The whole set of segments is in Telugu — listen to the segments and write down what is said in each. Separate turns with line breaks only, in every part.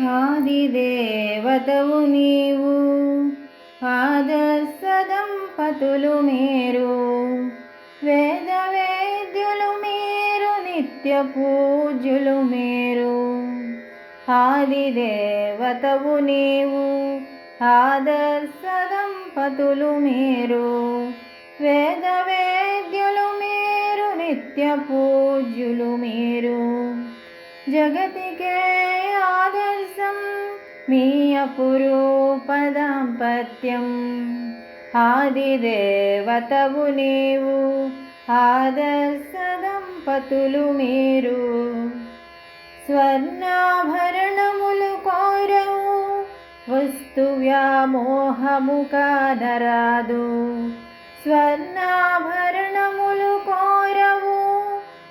ఆదిదేవతవు నీవు. ఆదర్శ పతులు మీరు. వేద వేద్యులు మీరు నిత్య పూజ్యులు మీరు. ఆదిదేవతవు నీవు. ఆదర్శ దంపతులు మీరు. వేద వేద్యులు మీరు నిత్య పూజ్యులు మీరు. జగతికే ఆదర్శం మీ అపురూప దాంపత్యం ఆదిదేవతవు నీవు ఆదర్శ దంపతులు మీరు. స్వర్ణాభరణములు కోరవు వస్తు వ్యామోహము కానరాదు స్వర్ణాభరణ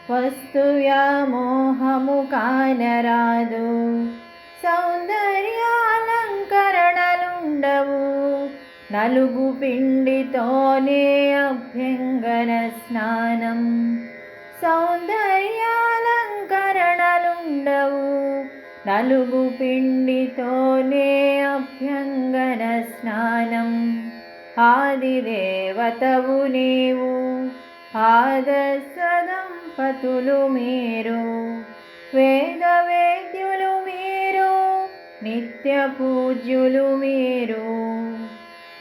వస్తువ్యామోహము కానరాదు. సౌందర్యాలంకరణలుండవు. నలుగు పిండితోనే అభ్యంగన స్నానం. సౌందర్యాలంకరణలుండవు. నలుగు పిండితోనే అభ్యంగన స్నానం. ఆదిదేవతవు నీవు. ఆదసదం దంపతులు మీరు వేద వేద్యులు మీరు నిత్య పూజ్యులు మీరు.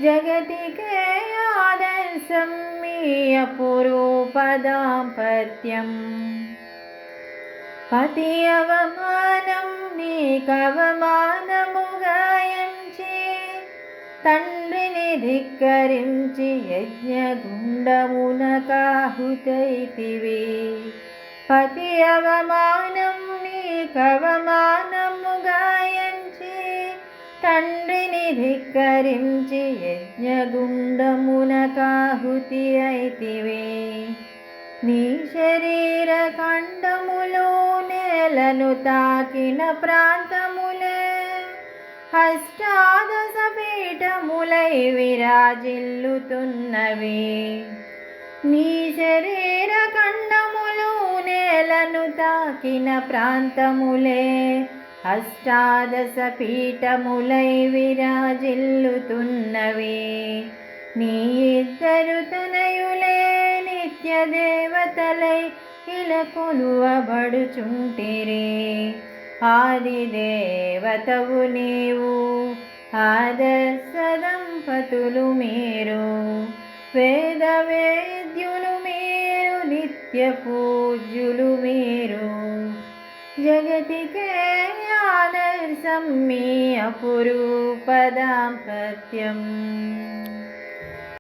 జగతికే ఆదర్శం మీ అపురూప దాంపత్యం పతి అవమానం నీకవమానముగా ఎంచి తండ్రిని ధిక్కరించి యజ్ఞగుండమున కాహుతైతివి పతి అవమానం నీకవమానముగా ఎంచి తండ్రిని ధిక్కరించి యజ్ఞగుండమున కాహుతి అయితివి నీ శరీర ఖండములు నేలను తాకిన ప్రాంతములే అష్టాదశ పీఠములై విరాజిల్లుతున్నవి. నీ శరీర ఖండములు నేలను తాకిన ప్రాంతములే అష్టాదశ పీఠములై విరాజిల్లుతున్నవి. నీ ఇద్దరు తనయులే నిత్య దేవతలై ఇలా కొలువబడుచుంటిరే ఆదిదేవతవు నీవు ఆదర్శదంపతులు మీరు. వేదవేద్యులు మీరు నిత్య పూజ్యులు మీరు. జగతికే ఆదర్శం మీ అపురూపదాంపత్యం.